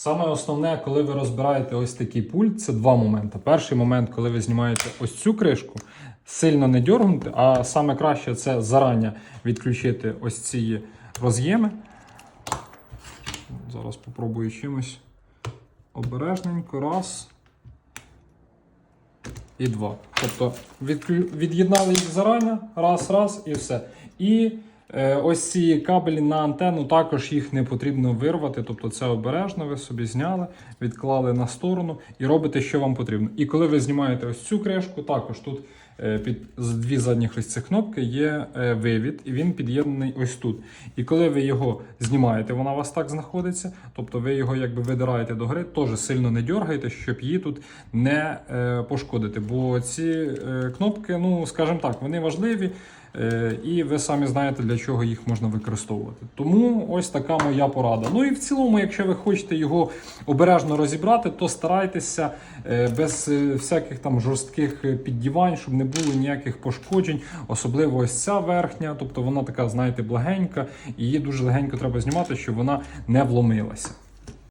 Саме основне, коли ви розбираєте ось такий пульт, це два моменти. Перший момент, коли ви знімаєте ось цю кришку, сильно не дергнути, а саме краще це зарані відключити ось ці роз'єми. Зараз попробую чимось обережненько. Раз. І два. Тобто від'єднали їх зарані, раз, раз і все. І ось ці кабелі на антенну також їх не потрібно вирвати. Тобто це обережно, ви собі зняли, відклали на сторону і робите, що вам потрібно. І коли ви знімаєте ось цю кришку, також тут е, під дві задніх ось цих кнопки є е, вивід, і він під'єднаний ось тут. І коли ви його знімаєте, вона у вас так знаходиться. Тобто ви його якби видираєте до гри, теж сильно не дергайте, щоб її тут не е, пошкодити. Бо ці е, кнопки, ну скажімо так, вони важливі. Е, І ви самі знаєте, для чого їх можна використовувати. Тому ось така моя порада. Ну і в цілому, якщо ви хочете його обережно розібрати, то старайтеся е, без е, всяких там жорстких е, піддівань, щоб не було ніяких пошкоджень, особливо ось ця верхня, тобто вона така, знаєте, благенька, і її дуже легенько треба знімати, щоб вона не вломилася.